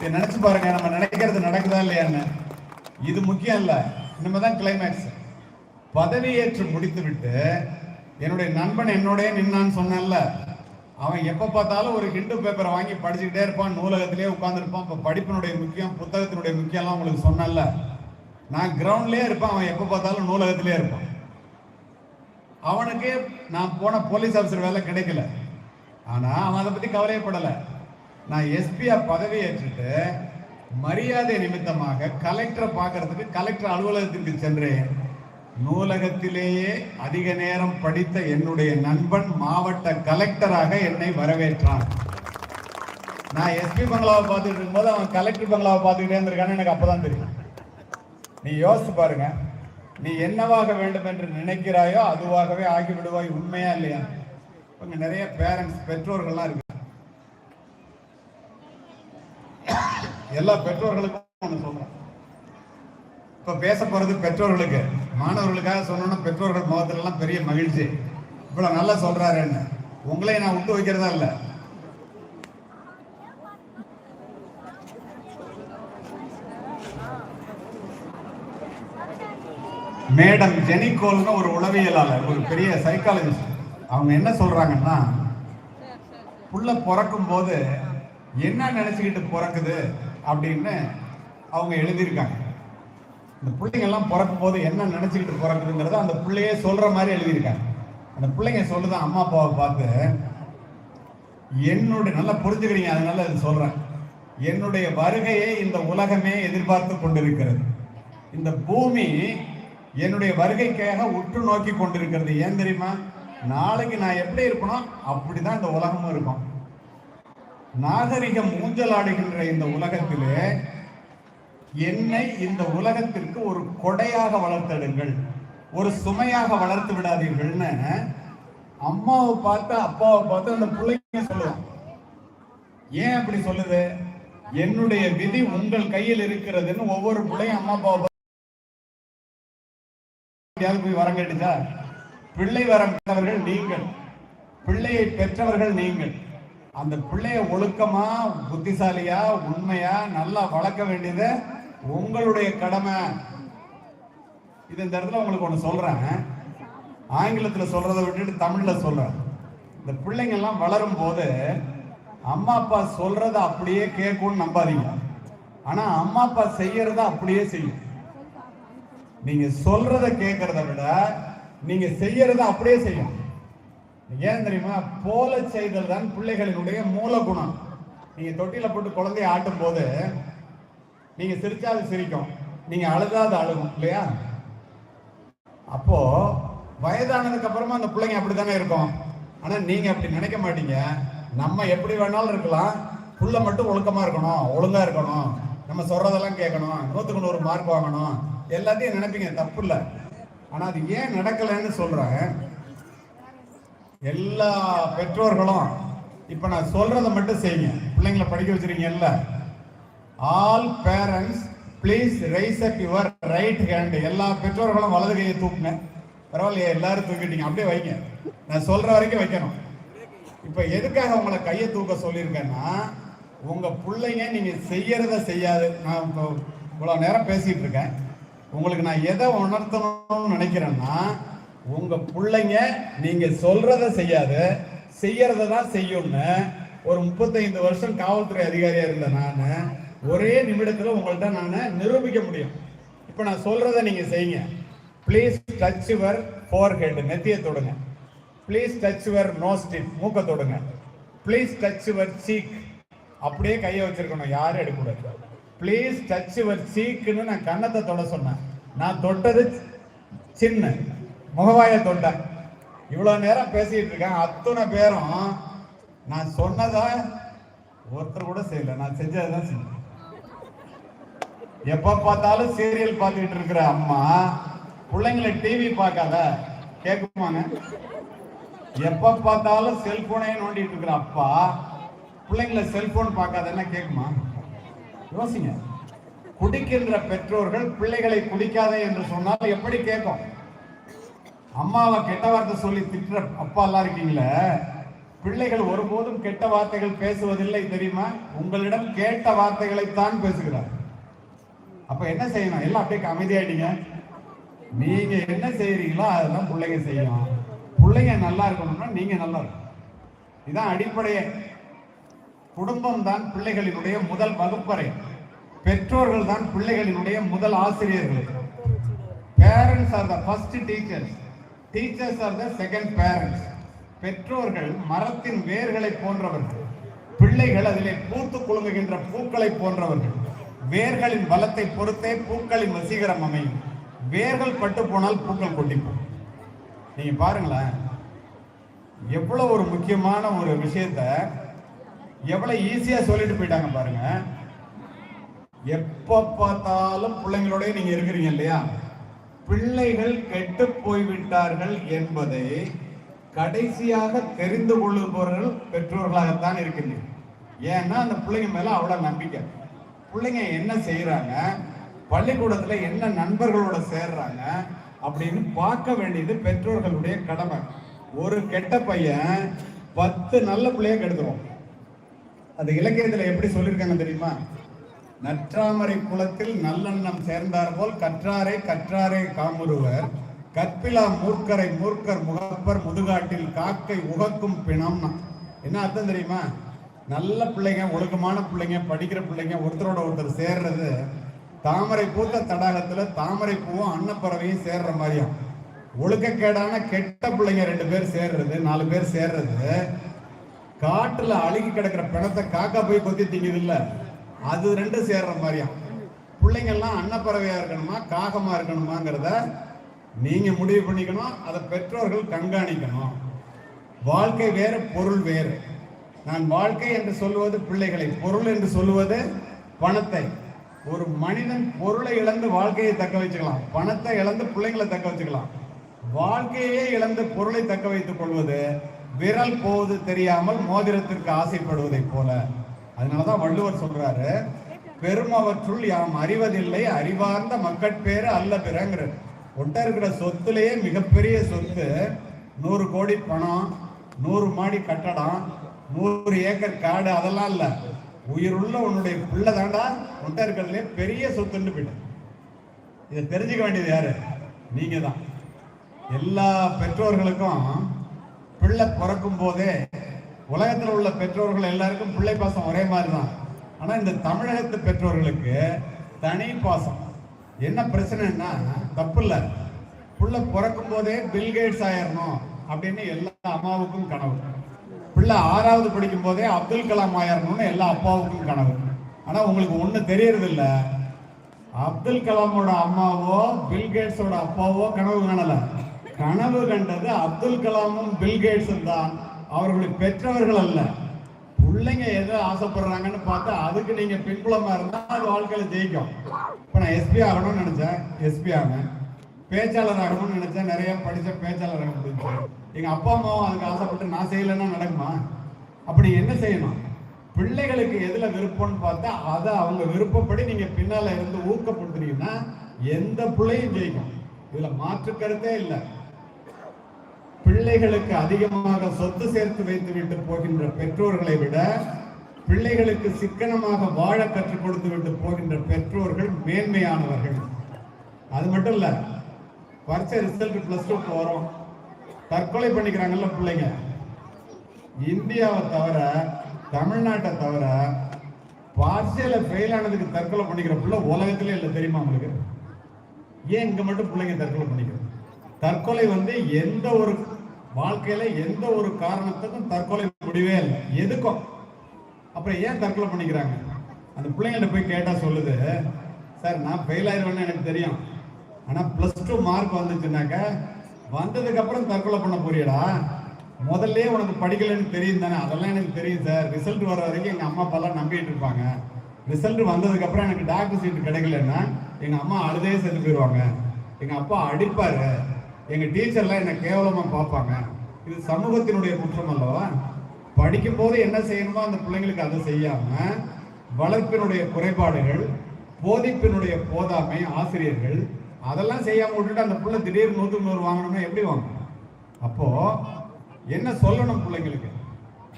நினைச்சு பாருங்க நம்ம நினைக்கிறது நடக்குதா இல்லையான்னு. இது முக்கியம் இல்ல. இனிமேதான் கிளைமேக்ஸ் பதவியேற்று முடித்து விட்டு என்னுடைய நண்பன் என்னோடய நின்னான்னு சொன்னேன்ல. அவன் எப்ப பார்த்தாலும் ஒரு ஹிண்டு பேப்பரை வாங்கி படிச்சுக்கிட்டே இருப்பான் நூலகத்திலேயே உட்காந்துருப்பான் இப்போ படிப்பினுடைய முக்கியம் புத்தகத்தினுடைய முக்கியம்லாம் உங்களுக்கு சொன்னேன்ல. நான் கிரவுண்ட்லயே இருப்பேன் அவன் எப்ப பார்த்தாலும் நூலகத்திலே இருப்பான். அவனுக்கு நான் போன போலீஸ் ஆஃபீஸர் வேலை கிடைக்கல. ஆனா அவன் அதை பத்தி கவலையப்படலை நான் எஸ்பியா பதவி ஏற்றுட்டு மரியாதை நிமித்தமாக கலெக்டரை பார்க்கறதுக்கு கலெக்டர் அலுவலகத்திற்கு சென்றேன். நூலகத்திலேயே அதிக நேரம் படித்த என்னுடைய நண்பன் மாவட்ட கலெக்டராக என்னை வரவேற்றான். நான் எஸ்பி பங்களாவை பார்த்துட்டு இருக்கும்போது அவன் கலெக்டர் பங்களாவை பார்த்துக்கிட்டே இருந்திருக்கான்னு எனக்கு அப்போதான் தெரியும். நீ யோசிச்சு பாருங்க. நீ என்னவாக வேண்டும் என்று நினைக்கிறாயோ அதுவாகவே ஆகிவிடுவாய் உண்மையா இல்லையா? இங்க நிறைய பேரண்ட்ஸ் பெற்றோர்கள்லாம் இருக்கு. எல்லா பெற்றோர்களுக்கும் ஒண்ணு சொல்கிறேன் இப்ப பேச போறது பெற்றோர்களுக்கு. மாணவர்களுக்காக சொன்னோம்னா பெற்றோர்கள் முகத்துலலாம் பெரிய மகிழ்ச்சி. இவ்வளவு நல்லா சொல்றாருன்னு. உங்களையும் நான் விட்டு வைக்கிறதா இல்லை? மேடம் ஜெனிகோல்னு ஒரு உளவியலாளர் ஒரு பெரிய சைக்காலஜிஸ்ட் அவங்க என்ன சொல்றாங்கன்னா புள்ள பிறக்கும் போது என்ன நினைச்சுக்கிட்டு பிறக்குது? அப்படின்னு அவங்க எழுதியிருக்காங்க. இந்த பிள்ளைங்க எல்லாம் பிறக்கும் போது என்ன நினச்சிக்கிட்டு பிறக்குதுங்கிறத அந்த பிள்ளையே சொல்கிற மாதிரி எழுதியிருக்காங்க. அந்த பிள்ளைங்க சொல்லுது அம்மா அப்பாவை பார்த்து என்னுடைய நல்லா புரிஞ்சுக்கிறீங்க அதனால அது சொல்கிறேன் என்னுடைய வருகையை இந்த உலகமே எதிர்பார்த்து கொண்டிருக்கிறது. இந்த பூமி என்னுடைய வருகைக்காக உற்று நோக்கி கொண்டிருக்கிறது. ஏன் தெரியுமா? நாளைக்கு நான் எப்படி இருக்கணும் அப்படிதான் இந்த உலகமும் இருக்கும். நாகரிகம் ஊஞ்சலாடுகின்ற இந்த உலகத்திலே என்னை இந்த உலகத்திற்கு ஒரு கொடையாக வளர்த்தெடுங்கள் ஒரு சுமையாக வளர்த்து விடாதீர்கள்னு அம்மாவை பார்த்து அப்பாவை பார்த்து அந்த பிள்ளைங்க சொல்லுவான் ஏன் அப்படி சொல்லுது? என்னுடைய விதி உங்கள் கையில் இருக்கிறதுன்னு ஒவ்வொரு பிள்ளையும் அம்மா அப்பாவை போய் வரம் கேட்டுச்சா? பிள்ளை வரம் பெற்றவர்கள் நீங்கள் பிள்ளையை பெற்றவர்கள் நீங்கள். அந்த பிள்ளைய ஒழுக்கமா புத்திசாலியா உண்மையா நல்லா வளர்க்க வேண்டியது உங்களுடைய கடமை. இது இந்த இடத்துல உங்களுக்கு ஒண்ணு சொல்றாங்க ஆங்கிலத்துல சொல்றதை விட்டுட்டு தமிழ்ல சொல்றேன். இந்த பிள்ளைங்க எல்லாம் வளரும் போது அம்மா அப்பா சொல்றதை அப்படியே கேட்கும்னு நம்பாதீங்க. ஆனா அம்மா அப்பா செய்யறத அப்படியே செய்யும். நீங்க சொல்றத கேட்கறத விட நீங்க செய்யறத அப்படியே செய்யும். ஏன் தெரியுமா? போல செய்தல் தான் பிள்ளைகளினுடைய மூல குணம் நீங்க தொட்டில போட்டு குழந்தைய ஆட்டும் போது நீங்க சிரிச்சாது சிரிக்கும். நீங்க அழுதாது அழுகும் இல்லையா? அப்போ வயதானதுக்கு அப்புறமா அந்த பிள்ளைங்க அப்படித்தானே இருக்கும்? ஆனா நீங்க அப்படி நினைக்க மாட்டீங்க. நம்ம எப்படி வேணாலும் இருக்கலாம். புள்ள மட்டும் ஒழுக்கமா இருக்கணும் ஒழுங்கா இருக்கணும். நம்ம சொல்றதெல்லாம் கேட்கணும் நூத்துக்கு நூறு மார்க் வாங்கணும். எல்லாத்தையும் நினைப்பீங்க தப்பு இல்லை. ஆனா அது ஏன் நடக்கலைன்னு சொல்றேன். எல்லா பெற்றோர்களும் இப்ப நான் சொல்றதை மட்டும் செய்யுங்க. பிள்ளைங்களை படிக்க வச்சுருக்கீங்கல்ல? All parents please raise up your right hand எல்லா பெற்றோர்களும் வலது கையை தூக்குங்க. பரவாயில்லையே எல்லாரும் தூக்கிட்டீங்க. அப்படியே வைங்க. நான் சொல்ற வரைக்கும் வைக்கணும். இப்ப எதுக்காக உங்களை கையை தூக்க சொல்லியிருக்கேன்னா உங்க பிள்ளைங்க நீங்க செய்யறத செய்யாது. நான் இப்போ இவ்வளவு நேரம் பேசிட்டு இருக்கேன். உங்களுக்கு நான் எதை உணர்த்தணும்னு நினைக்கிறேன்னா உங்க பிள்ளைங்க நீங்க சொல்றத செய்யாத செய்யறத தான் செய்யும்னு ஒரு முப்பத்தைந்து வருஷம் காவல்துறை அதிகாரியா இருந்த நான் ஒரே நிமிடத்துல உங்கள்ட்ட நான் நிரூபிக்க முடியும். இப்போ நான் சொல்றத நீங்க செய்யுங்க. Please touch your forehead நெத்தியை தொடுங்க. Please touch your nose tip மூக்க தொடுங்க. ப்ளீஸ் டச் யுவர் சீக் அப்படியே கையை வச்சிருக்கணும். யாரும் எடுக்கக்கூடாது. ப்ளீஸ் டச் யுவர் சீக்குன்னு நான் கன்னத்தை தொட சொன்னேன். நான் தொட்டது சின்ன. முகவாய தொட்டேன் இவ்வளோ நேரம் பேசிக்கிட்டு இருக்கேன். அத்தனை பேரும் நான் சொன்னதை ஒருத்தர் கூட செய்யல. நான் செஞ்சதுதான் செஞ்சேன். எப்போ பார்த்தாலும் சீரியல் பார்த்துக்கிட்டு இருக்கிற அம்மா பிள்ளைங்களை டிவி பார்க்காத. கேட்குமாங்க? எப்போ பார்த்தாலும் செல்போனே நோண்டிட்டு இருக்கிற அப்பா பிள்ளைங்களை செல்போன் பார்க்காதன்னா கேட்குமா? யோசிங்க. குடிக்கின்ற பெற்றோர்கள் பிள்ளைகளை குடிக்காதே என்று சொன்னால் எப்படி கேட்கும்? அம்மாவை கெட்ட வார்த்தை சொல்லி திட்டுற அப்பா எல்லாம் இருக்கீங்களே? பிள்ளைகள் ஒருபோதும் கெட்ட வார்த்தைகள் பேசுவதில்லை தெரியுமா? உங்களிடம் கேட்ட வார்த்தைகளைத்தான் பேசுகிறார். அப்ப என்ன செய்யணும்? எல்லாம் அப்படியே அமைதியாயிட்டீங்க. நீங்க என்ன செய்யறீங்களோ அதெல்லாம் பிள்ளைங்க செய்யும். பிள்ளைங்க நல்லா இருக்கணும்னா நீங்க நல்லா இருக்கணும். இதான் அடிப்படையே. குடும்பம் தான் பிள்ளைகளினுடைய முதல் வகுப்பறை. பெற்றோர்கள் தான் பிள்ளைகளினுடைய முதல் ஆசிரியர்கள். Parents are the first teachers teachers are the second parents பெற்றோர்கள் மரத்தின் வேர்களை போன்றவர்கள். பிள்ளைகள் அதிலே பூத்து குலுங்குகின்ற பூக்களை போன்றவர்கள். வேர்களின் பலத்தை பொறுத்தே பூக்களின் வசீகரம் அமையும். வேர்கள் பட்டு போனால் பூக்கள் கொட்டிப்போம். நீங்க பாருங்களேன். எவ்வளோ ஒரு முக்கியமான ஒரு விஷயத்த எவ்வளோ ஈஸியாக சொல்லிட்டு போயிட்டாங்க பாருங்க. எப்போ பார்த்தாலும் பிள்ளைங்களோட நீங்கள் இருக்கிறீங்க இல்லையா? பிள்ளைகள் கெட்டு போய்விட்டார்கள் என்பதை கடைசியாக தெரிந்து கொள்ளுபவர்கள் பெற்றோர்களாகத்தான் இருக்கின்றனர். ஏன்னா அந்த பிள்ளைங்க மேல அவ்வளவு நம்பிக்கை. பிள்ளைங்க என்ன செய்யறாங்க பள்ளிக்கூடத்துல என்ன நண்பர்களோட சேர்றாங்க? அப்படின்னு பார்க்க வேண்டியது பெற்றோர்களுடைய கடமை. ஒரு கெட்ட பையன் பத்து நல்ல பிள்ளைய கெடுத்துரும் அது இலக்கியத்துல எப்படி சொல்லியிருக்காங்க தெரியுமா? நற்றாமரை குலத்தில் நல்லெண்ணம் சேர்ந்தார் போல் கற்றாரை கற்றாரை காமுருவர். கற்பிலா மூர்க்கரை மூர்க்கர் முகப்பர் முதுகாட்டில் காக்கை உகக்கும் பிணம்னா. என்ன அர்த்தம் தெரியுமா? நல்ல பிள்ளைங்க ஒழுக்கமான பிள்ளைங்க படிக்கிற பிள்ளைங்க ஒருத்தரோட ஒருத்தர் சேர்றது தாமரை பூத்த தடாகத்துல தாமரை பூவும் அன்னப்பறவையும் சேர்ற மாதிரியும் ஒழுக்கக்கேடான கெட்ட பிள்ளைங்க ரெண்டு பேர் சேர்றது நாலு பேர் சேர்றது. காட்டுல அழுகி கிடக்கிற பிணத்தை காக்கா போய் கொத்தி திங்குது இல்லை? அது ரெண்டு சேர்ற மாதிரியா? பிள்ளைங்கள்லாம் அன்னப்பறவையா இருக்கணுமா காகமா இருக்கணுமாங்கிறத நீங்க முடிவு பண்ணிக்கணும் அதை பெற்றோர்கள் கண்காணிக்கணும். வாழ்க்கை வேறு பொருள் வேறு. நான் வாழ்க்கை என்று சொல்லுவது பிள்ளைகளை பொருள் என்று சொல்லுவது பணத்தை. ஒரு மனிதன் பொருளை இழந்து வாழ்க்கையை தக்க வச்சுக்கலாம் பணத்தை இழந்து பிள்ளைங்களை தக்க வச்சுக்கலாம். வாழ்க்கையே இழந்து பொருளை தக்க வைத்துக் கொள்வது விரல் போவது தெரியாமல் மோதிரத்திற்கு ஆசைப்படுவதைப் போல. அதனாலதான் வள்ளுவர் சொல்றாரு பெருமவற்றுள் யாம் அறிவதில்லை அறிவார்ந்த மக்கட்பேறு அல்ல பிறங்கிற ஒட்ட இருக்கிற சொத்துலயே மிகப்பெரிய சொத்து நூறு கோடி பணம் நூறு மாடி கட்டடம் நூறு ஏக்கர் காடு அதெல்லாம் இல்ல. உயிருள்ள உன்னுடைய பிள்ளை தாண்டா ஒட்ட இருக்கிறதுலே பெரிய சொத்துன்னு போயிட்டு இதை தெரிஞ்சுக்க வேண்டியது யாரு? நீங்க தான் எல்லா பெற்றோர்களுக்கும் பிள்ளை பிறக்கும் போதே உலகத்தில் உள்ள பெற்றோர்கள் எல்லாருக்கும் பிள்ளை பாசம் ஒரே மாதிரி தான் ஆனால் இந்த தமிழகத்து பெற்றோர்களுக்கு தனி பாசம். என்ன பிரச்சனைன்னா தப்பு இல்லை. பிள்ளை பிறக்கும் போதே பில்கேட்ஸ் ஆயிரணும் அப்படின்னு எல்லா அம்மாவுக்கும் கனவு. பிள்ளை ஆறாவது படிக்கும் போதே அப்துல் கலாம் ஆயிரணும்னு எல்லா அப்பாவுக்கும் கனவு. ஆனால் உங்களுக்கு ஒன்றும் தெரியறதில்ல அப்துல் கலாமோட அம்மாவோ பில்கேட்ஸோட அப்பாவோ கனவு காணலை. கனவு கண்டது அப்துல் கலாமும் பில்கேட்ஸும் தான். அவர்களை பெற்றவர்கள் அல்ல. பிள்ளைங்க எதை ஆசைப்படுறாங்கன்னு பார்த்தா அதுக்கு நீங்க பின்புலமா இருந்தா அது வாழ்க்கையில ஜெயிக்கும். இப்ப நான் எஸ்பி ஆகணும்னு நினைச்சேன். எஸ்பி ஆனேன் பேச்சாளர் ஆகணும்னு நினைச்சேன். நிறைய படிச்ச பேச்சாளர் ஆக முடிஞ்சு. எங்க அப்பா அம்மாவும் அதுக்கு ஆசைப்பட்டு நான் செய்யலைன்னா நடக்குமா? அப்படி என்ன செய்யணும்? பிள்ளைகளுக்கு எதுல விருப்பம்னு பார்த்தா அதை அவங்க விருப்பப்படி நீங்க பின்னால இருந்து ஊக்கப்படுத்துனீங்கன்னா எந்த பிள்ளையும் ஜெயிக்கும். இதுல மாற்று கருத்தே இல்லை. பிள்ளைகளுக்கு அதிகமாக சொத்து சேர்த்து வைத்து விட்டு போகின்ற பெற்றோர்களை விட பிள்ளைகளுக்கு சிக்கனமாக வாழ கற்றுக் கொடுத்து விட்டு போகின்ற பெற்றோர்கள் மேன்மையானவர்கள். அது மட்டும் இல்ல பரீட்சை ரிசல்ட் பிளஸ் டூ வரும். தற்கொலை பண்ணிக்கிறாங்கல்ல பிள்ளைங்க. இந்தியாவை தவிர தமிழ்நாட்டை தவிர பார்சியல ஃபெயில் ஆனதுக்கு தற்கொலை பண்ணிக்கிற பிள்ளை உலகத்திலே இல்லை தெரியுமா உங்களுக்கு? ஏன் இங்க மட்டும் பிள்ளைங்க தற்கொலை பண்ணிக்கிறது? தற்கொலை வந்து எந்த ஒரு வாழ்க்கையில எந்த ஒரு காரணத்துக்கும் தற்கொலை முடிவே இல்லை. எதுக்கும்? அப்புறம் ஏன் தற்கொலை பண்ணிக்கிறாங்க? அந்த பிள்ளைங்கள்ட்ட போய் கேட்டா சொல்லுது சார் நான் ஃபெயில் ஆயிடுவேன்னு எனக்கு தெரியும். ஆனா பிளஸ் டூ மார்க் வந்துச்சுனாக்க வந்ததுக்கு அப்புறம் தற்கொலை பண்ண போறியடா. முதல்ல உனக்கு படிக்கலைன்னு தெரியும் தானே? அதெல்லாம் எனக்கு தெரியும் சார். ரிசல்ட் வர வரைக்கும் எங்கள் அம்மா அப்பெல்லாம் நம்பிட்டு இருப்பாங்க. ரிசல்ட் வந்ததுக்கப்புறம் எனக்கு டாக்டர் சீட்டு கிடைக்கலன்னா எங்கள் அம்மா அழுதே சென்று போயிடுவாங்க எங்கள் அப்பா அடிப்பார். எங்கள் டீச்சர்லாம் என்னை கேவலமாக பார்ப்பாங்க. இது சமூகத்தினுடைய குற்றம் அல்லவா படிக்கும் போது என்ன செய்யணுமோ அந்த பிள்ளைங்களுக்கு அதை செய்யாம வளர்ப்பினுடைய குறைபாடுகள் போதிப்பினுடைய போதாமை ஆசிரியர்கள் அதெல்லாம் செய்யாம விட்டுட்டு அந்த பிள்ளை திடீர்னு நூற்றுக்கு நூறு வாங்கணும்னா எப்படி வாங்கணும் அப்போ என்ன சொல்லணும் பிள்ளைங்களுக்கு?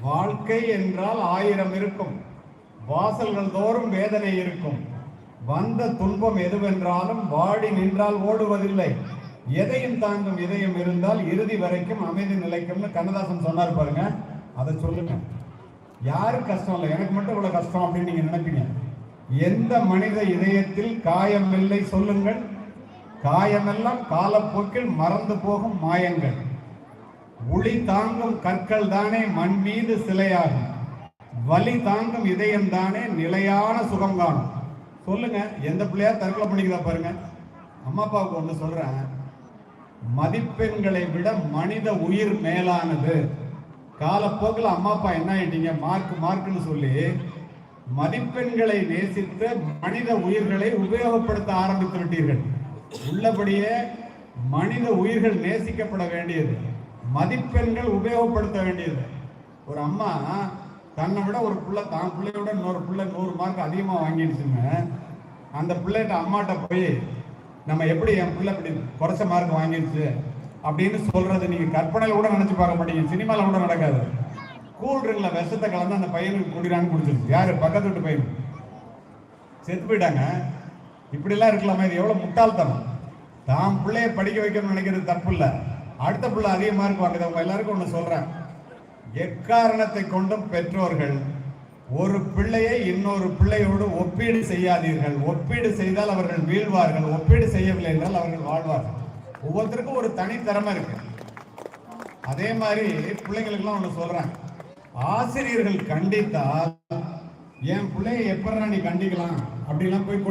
வாழ்க்கை என்றால் ஆயிரம் இருக்கும். வாசல்கள் தோறும் வேதனை இருக்கும். வந்த துன்பம் எதுவென்றாலும் வாடி நின்றால் ஓடுவதில்லை. எதையும் தாங்கும் இதயம் இருந்தால் இறுதி வரைக்கும் அமைதி நிலைக்கும்னு கண்ணதாசன் சொன்னார் பாருங்க. அதை சொல்லுங்க. யாரும் கஷ்டம் இல்லை? எனக்கு மட்டும் இவ்வளவு கஷ்டம் அப்படின்னு நீங்க நினைப்பீங்க. எந்த மனித இதயத்தில் காயம் இல்லை சொல்லுங்கள். காயமெல்லாம் காலப்போக்கில் மறந்து போகும் மாயங்கள். உளி தாங்கும் கற்கள் தானே மண் மீது சிலையாகும். வலி தாங்கும் இதயம் தானே நிலையான சுகம் காணும். சொல்லுங்க. எந்த பிள்ளையா தற்கொலை பண்ணிக்கிறா பாருங்க. அம்மா அப்பாவுக்கு ஒண்ணு சொல்றேன். மதிப்பெண்களை விட மனித உயிர் மேலானது. காலப்போக்கில் அம்மா அப்பா என்ன ஆயிட்டீங்க? மார்க் மார்க்னு சொல்லி மதிப்பெண்களை நேசித்து மனித உயிர்களை உபயோகப்படுத்த ஆரம்பித்து விட்டீர்கள். உள்ளபடியே மனித உயிர்கள் நேசிக்கப்பட வேண்டியது. மதிப்பெண்கள் உபயோகப்படுத்த வேண்டியது. ஒரு அம்மா தன்னை விட ஒரு பிள்ளை தான் பிள்ளையோட இன்னொரு பிள்ளை நூறு மார்க் அதிகமாக வாங்கிடுச்சுங்க. அந்த பிள்ளைகிட்ட அம்மாட்ட போய் நம்ம எப்படி என் பிள்ளை இப்படி குறைச்ச மார்க் வாங்கிடுச்சு அப்படின்னு சொல்றது நீங்க கற்பனையில கூட நினைச்சு பார்க்க மாட்டீங்க. சினிமாவில் கூட நடக்காது. கூல்ட்ரிங்கில் விஷத்தை கலந்து அந்த பையனுக்கு குடிறான்னு குடிச்சிருச்சு. யாரு? பக்கத்து வீட்டு பையன். செத்து போயிட்டாங்க. இப்படிலாம் இருக்கலாமா இது எவ்வளோ முட்டாள்தனம். தாம் பிள்ளைய படிக்க வைக்கணும்னு நினைக்கிறது தப்பு இல்லை. அடுத்த பிள்ளை அதிக மார்க் வாங்குது. அவங்க எல்லாருக்கும் ஒன்று சொல்கிறேன் எக்காரணத்தை கொண்டும் பெற்றோர்கள் ஒரு பிள்ளையை இன்னொரு பிள்ளையோடு ஒப்பீடு செய்யாதீர்கள். ஒப்பீடு செய்தால் அவர்கள் வீழ்வார்கள். ஒப்பீடு செய்யவில்லை என்றால் அவர்கள் வாழ்வார்கள். ஒவ்வொருத்தருக்கும் ஒரு தனித்திறமை இருக்கு. அதே மாதிரி பிள்ளைங்களுக்குலாம் ஒன்று சொல்றேன். ஆசிரியர்கள் கண்டித்தால் என் பிள்ளைய எப்படா நீ கண்டிக்கலாம்? அப்படிலாம் போய்